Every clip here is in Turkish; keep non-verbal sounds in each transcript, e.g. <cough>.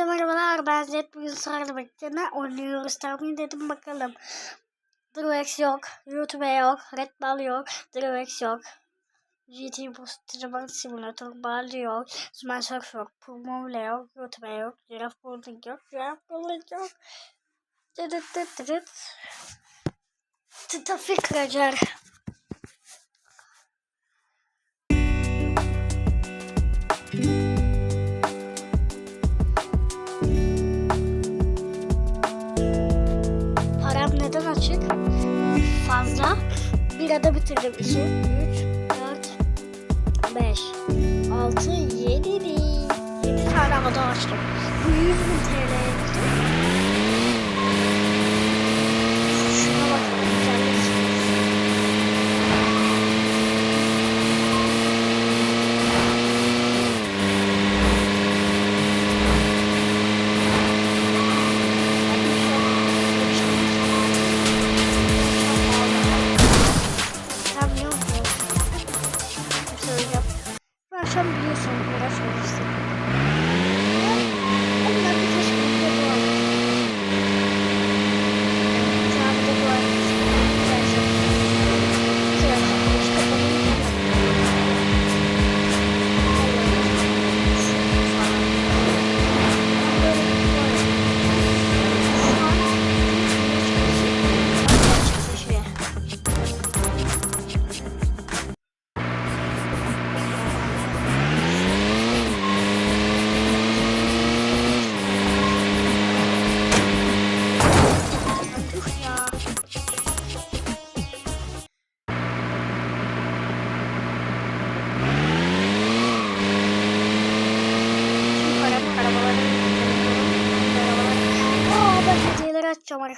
Hepinize merhabalar. Ben Zed. Bugün birlikte ne oynuyoruz tahmin dedim bakalım. Drewex yok. YouTube yok. Red Ball yok. Drewex yok. GT Booster Simulator Ball yok. Smash Surf yok. Pumole yok. YouTube yok. Giraffe Bowling yok. Giraffe Bowling yok. Dıt. Tıta Fikracer. Açık? Fazla. Bir ada bitirdim. 2, 3, 4, 5, 6, 7 değil. 7 tane ada açtım. Bu 100 bin TL'ye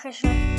açacağım arkadaşlar.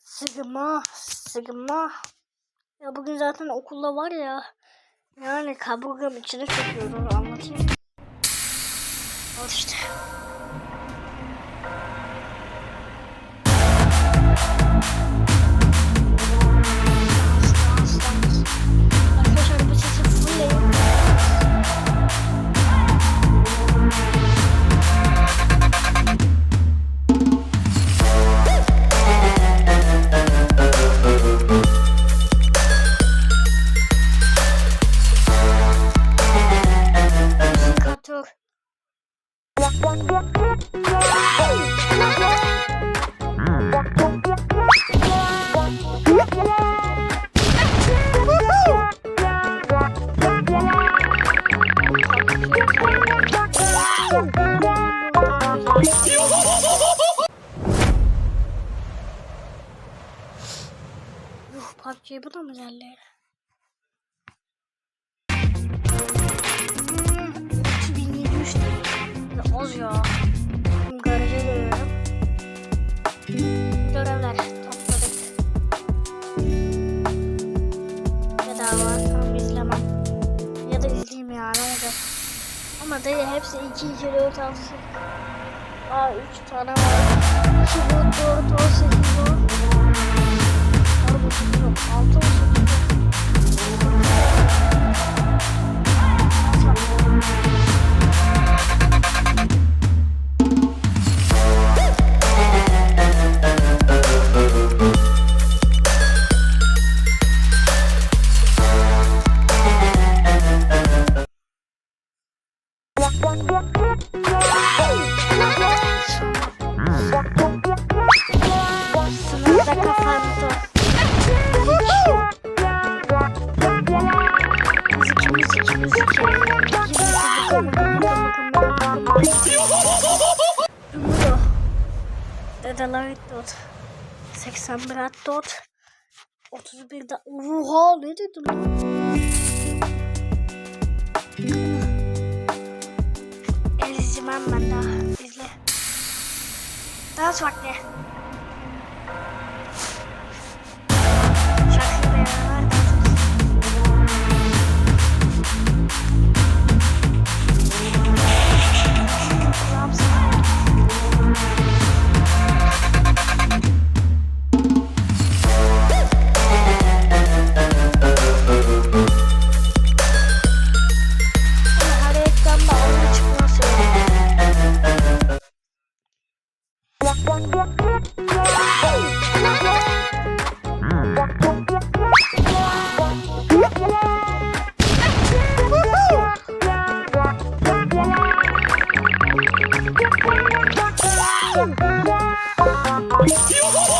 Sigma. Sigma. Ya bugün zaten okulda var ya. Yani kaburgam içine çöküyor. Onu anlatayım. Al işte. Arkadaşlar bu sesi fullleyin. Lan? El izlemem ben daha. İzle. Dans vakti. よ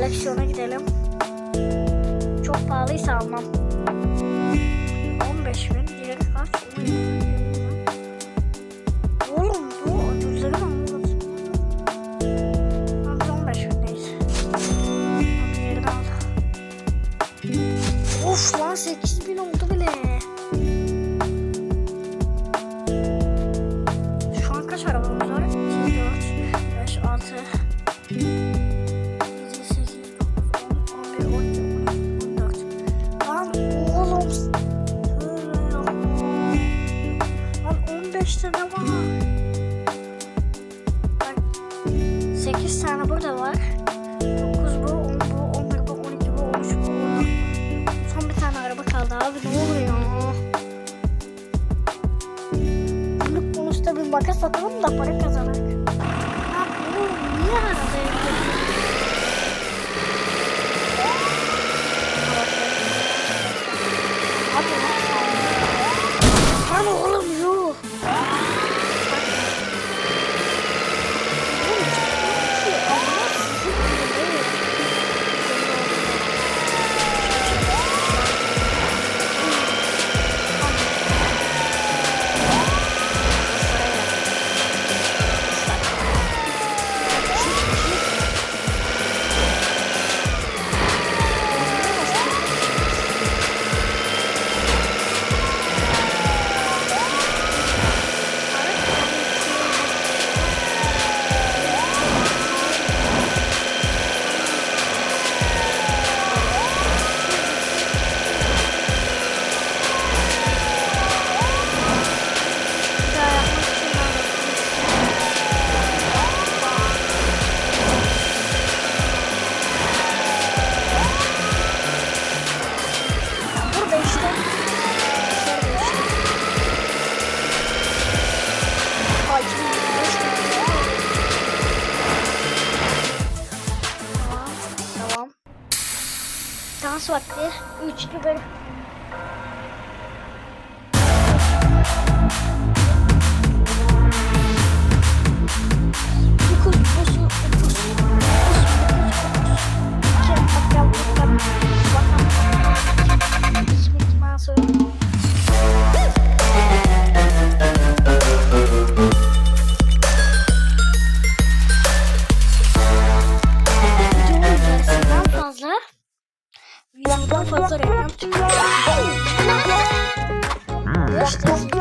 koleksiyona gidelim. Çok pahalıysa almam. 15 bin diğeri kaç? 10 bin. Oğlum bu ödülleri almalısın Abi 15 bindeyiz Abi diğerini al. Of lan 8 bin oldu bile Thank ah, you.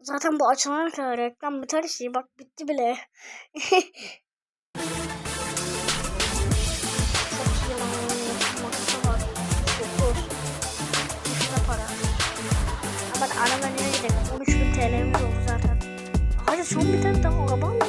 Zaten bu açılana kadar reklam biter şey. Bak bitti bile. <laughs> Bak araba nereye gidelim? 13.000 TL'miz oldu zaten. Hadi son bir tane daha araba mı?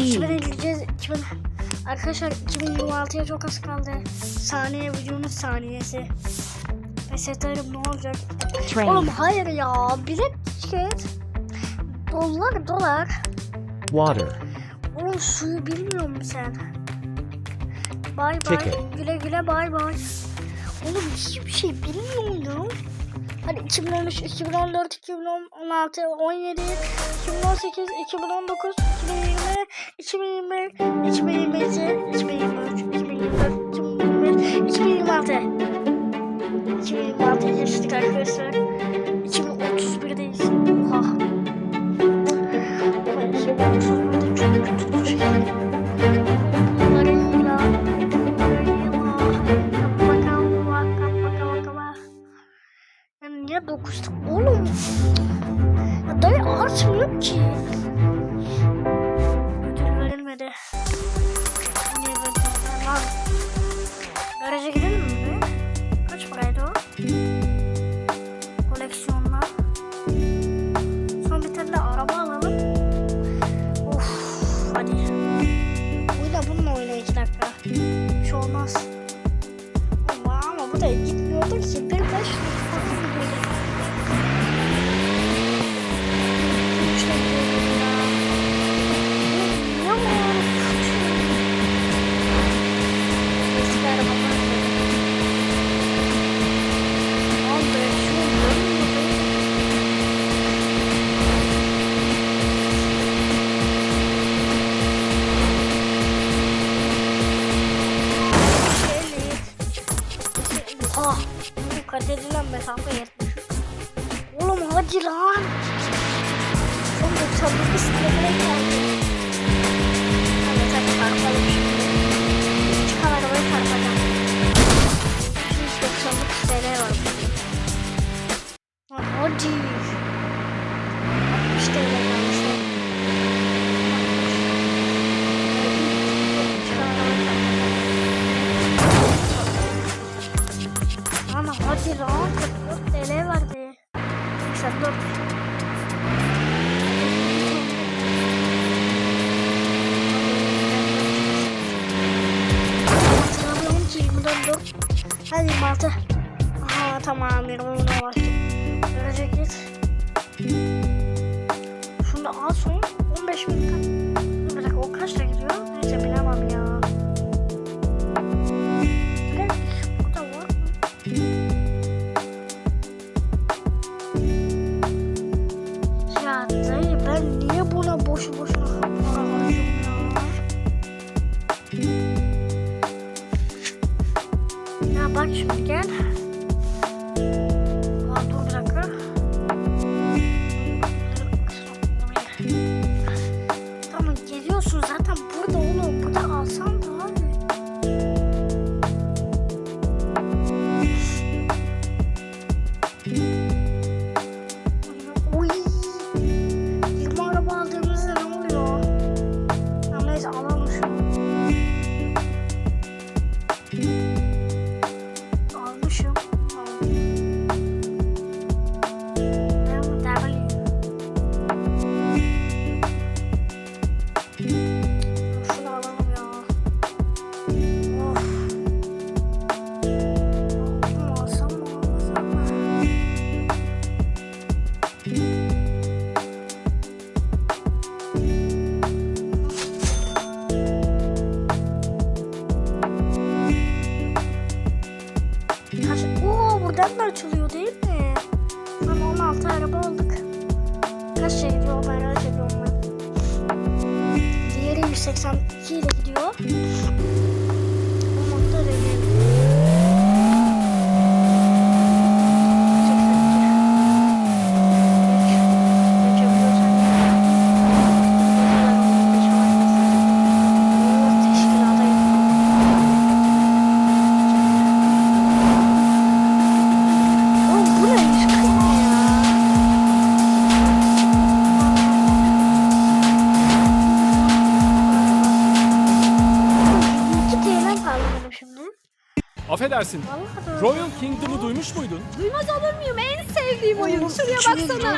2000 gideceğiz. 2000. Arkadaşlar 2026'ya çok az kaldı. Saniye videomuz saniyesi. Reset ayırıp ne olacak? Train. Oğlum hayır ya. Bilet tiket. Dolar dolar. Water. Oğlum suyu bilmiyor musun sen? Bay bay. Güle güle bay bay. Oğlum hiçbir şey bilmiyorum. Hani 2013, 2014, 2016, 17, 2018, 2019, 2020. 2021, 2022, 2023, 2024, 2025, 2026. 2026 geçtik arkadaşlar. 2031'deyiz. Oha. Ama 2031'de çok kötü bir şey. Bunlarıyla, niye dokuzluk oğlum? Ya dayı artmıyor ki. Ki 24 Hadi 26. Aha tamam 20 buna başladı. Görecek git. Şunu al son 15 bin Ya değil mi? Ama 16 araba aldık. Kaç şey gidiyor merak ediyorum ben. Diğeri 182 ile gidiyor.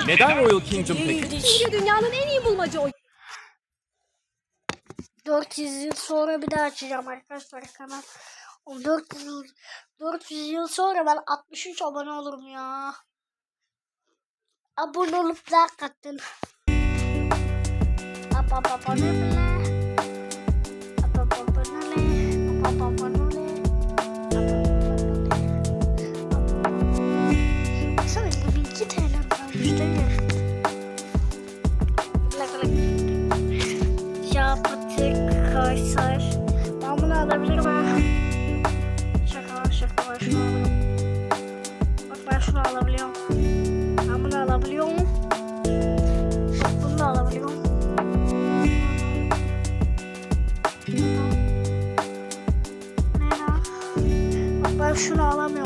Neden Royal Kingdom peki? Çünkü dünyanın en iyi bulmaca oyunu. 400 yıl sonra bir daha açacağım arkadaşlar kanal. O 400 yıl, 400 yıl sonra ben 63 abone olurum ya. Abone olup like atın. Abone ap abone le. Kaysar. Ben bunu alabilirim ha. Şaka şaka var şunu alırım. Bak ben şunu alabiliyorum. Ben bunu alabiliyorum. Bak bunu da alabiliyorum. Bak ben şunu alamıyorum